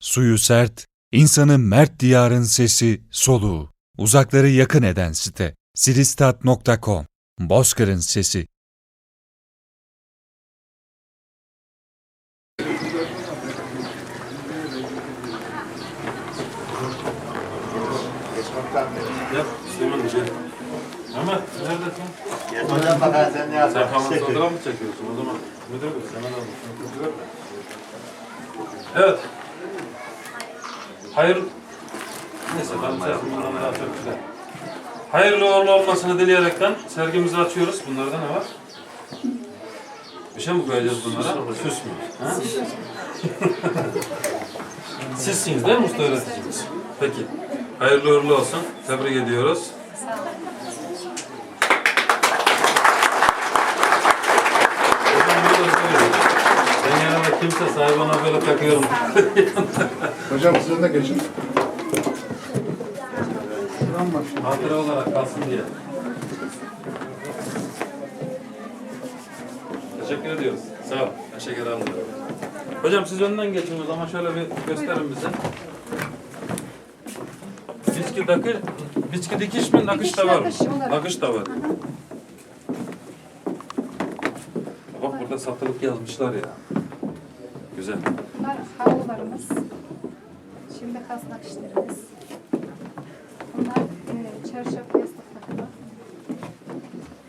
Suyu sert, insanı mert diyarın sesi, soluğu. Uzakları yakın eden site. siristat.com Bozkır'ın sesi. Yap Süleyman gel. Mehmet neredesin? Hocam bakar sen ne Sen yapacaksın? hemen fotoğraf mı çekiyorsun o zaman? Müdür bey sen hemen şunu ver de. Evet. Hayır. Neyse ben bundan daha çok. Hayırlı uğurlu olmasını dileyerekten sergimizi açıyoruz. Bunlarda ne var? Bir şey mi koyacağız bunlara? Süs mü? Sizsiniz değil mi usta öğreticimiz? Peki. Hayırlı uğurlu olsun. Tebrik ediyoruz. Ben kimse sahibi ona böyle takıyorum. Hocam sizin de geçin. Hatıra olarak kalsın diye. Teşekkür ediyoruz. Sağ ol. Şeker almıyorum. Hocam siz önden geçin o zaman şöyle bir gösterin bize. Biçki dakı, biçki dikiş mi nakış da var mı? nakış olarak. Nakış da var. Bak burada satılık yazmışlar ya. Güzel. Bunlar havlularımız. Şimdi kasnak işlerimiz. Bunlar e, çarşaf yastık takımı.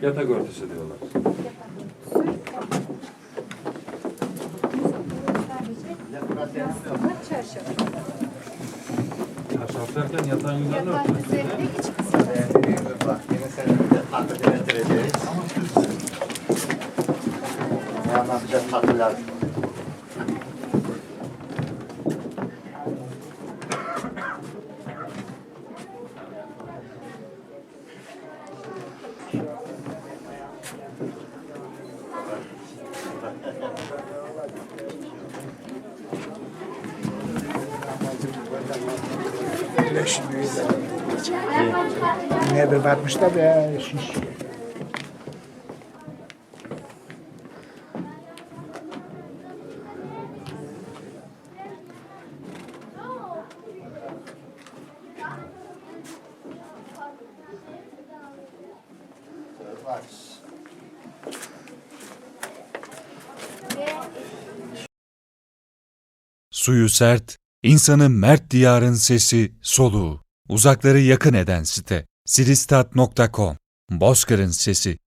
Yatak örtüsü diyorlar. Sadece yastıklar çarşaf. Çarşaf derken yatağın üzerine Yatağın örtüsü. üzerinde iç kısmı. Yine senin de tatlı denetireceğiz. Ne anlatacağız tatlılar? Ne bir bakmışlar ya şiş. Suyu sert, insanı mert diyarın sesi, soluğu. Uzakları yakın eden site. siristat.com Bozkır'ın sesi.